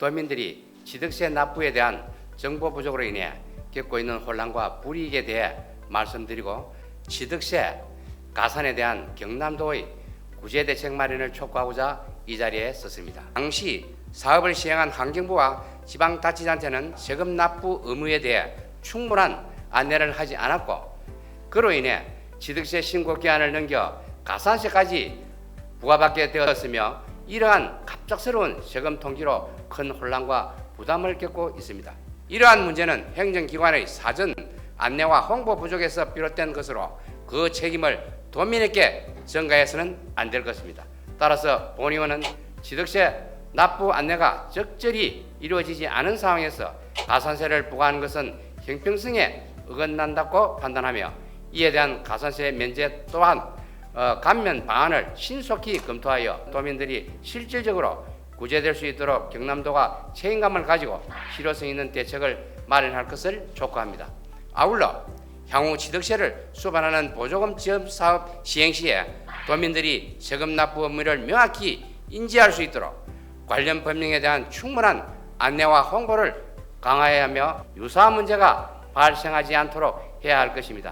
도민들이 취득세 납부에 대한 정보 부족으로 인해 겪고 있는 혼란과 불이익에 대해 말씀드리고 취득세 가산에 대한 경남도의 구제 대책 마련을 촉구하고자 이 자리에 썼습니다. 당시 사업을 시행한 환경부와 지방자치단체는 세금 납부 의무에 대해 충분한 안내를 하지 않았고 그로 인해 취득세 신고 기한을 넘겨 가산세까지 부과받게 되었으며 이러한 갑작스러운 세금 통지로 큰 혼란과 부담을 겪고 있습니다. 이러한 문제는 행정기관의 사전 안내와 홍보 부족에서 비롯된 것으로 그 책임을 도민에게 전가해서는 안 될 것입니다. 따라서 본의원은 취득세 납부 안내가 적절히 이루어지지 않은 상황에서 가산세를 부과하는 것은 형평성에 어긋난다고 판단하며 이에 대한 가산세 면제 또한 어, 감면 방안을 신속히 검토하여 도민들이 실질적으로 구제될 수 있도록 경남도가 책임감을 가지고 실효성 있는 대책을 마련할 것을 촉구합니다. 아울러 향후 취득세를 수반하는 보조금 지원 사업 시행 시에 도민들이 세금 납부 의무를 명확히 인지할 수 있도록 관련 법령에 대한 충분한 안내와 홍보를 강화해야 하며 유사한 문제가 발생하지 않도록 해야 할 것입니다.